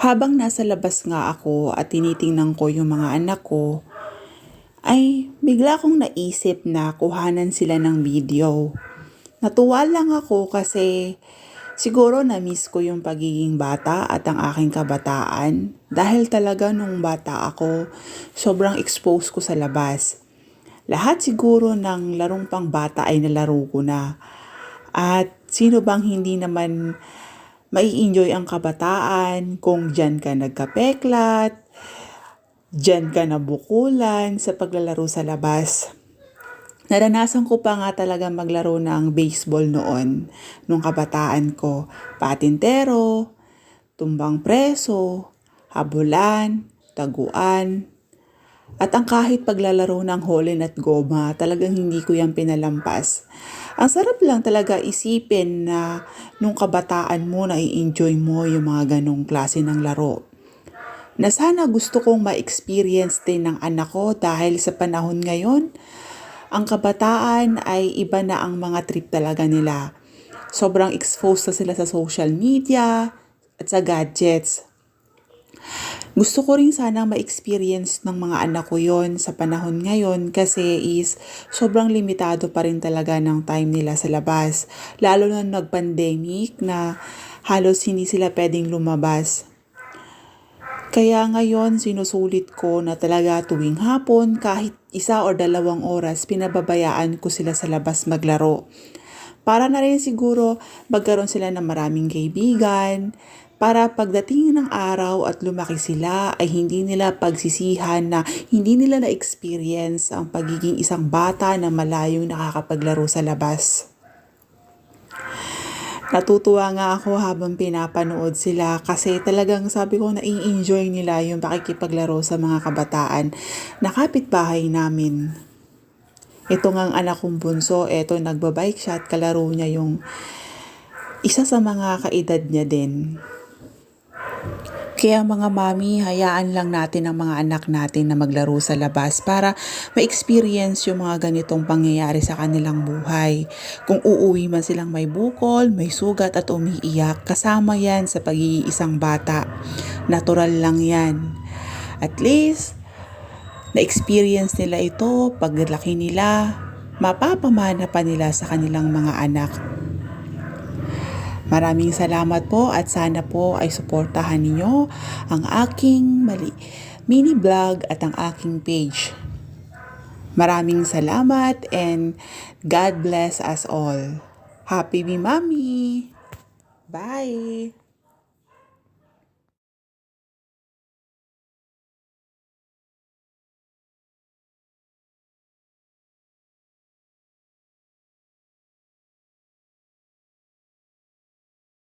Habang nasa labas nga ako at tinitingnan ko yung mga anak ko, ay bigla kong naisip na kuhanan sila ng video. Natuwa lang ako kasi siguro na-miss ko yung pagiging bata at ang aking kabataan dahil talaga nung bata ako, sobrang exposed ko sa labas. Lahat siguro ng larong pang bata ay nalaro ko na. At sino bang hindi naman mai-enjoy ang kabataan kung dyan ka nagkapeklat, dyan ka nabukulan sa paglalaro sa labas. Naranasan ko pa nga talaga maglaro ng baseball noon, nung kabataan ko. Patintero, tumbang preso, habulan, taguan, at ang kahit paglalaro ng holin at goma, talagang hindi ko yan pinalampas. Ang sarap lang talaga isipin na nung kabataan mo na i-enjoy mo yung mga ganong klase ng laro. Na sana gusto kong ma-experience din ng anak ko dahil sa panahon ngayon, ang kabataan ay iba na ang mga trip talaga nila. Sobrang exposed na sila sa social media at sa gadgets. Gusto ko rin sana ma-experience ng mga anak ko yon sa panahon ngayon kasi is sobrang limitado pa rin talaga ng time nila sa labas. Lalo na nag-pandemic na halos hindi sila pwedeng lumabas. Kaya ngayon sinusulit ko na talaga tuwing hapon kahit isa o dalawang oras pinababayaan ko sila sa labas maglaro. Para na rin siguro magkaroon sila ng maraming kaibigan, para pagdating ng araw at lumaki sila ay hindi nila pagsisihan na hindi nila na-experience ang pagiging isang bata na malayong nakakapaglaro sa labas. Natutuwa nga ako habang pinapanood sila kasi talagang sabi ko na i-enjoy nila yung pakikipaglaro sa mga kabataan na kapitbahay namin. Ito nga ang anak kong bunso, eto nagbabike siya at kalaro niya yung isa sa mga kaedad niya din. Kaya mga mami, hayaan lang natin ang mga anak natin na maglaro sa labas para ma-experience yung mga ganitong pangyayari sa kanilang buhay. Kung uuwi man silang may bukol, may sugat at umiiyak, kasama yan sa pagiging isang bata. Natural lang yan. At least, na-experience nila ito, paglaki nila, mapapamana pa nila sa kanilang mga anak. Maraming salamat po at sana po ay suportahan ninyo ang aking mali, mini vlog at ang aking page. Maraming salamat and God bless us all. Happy me mommy! Bye!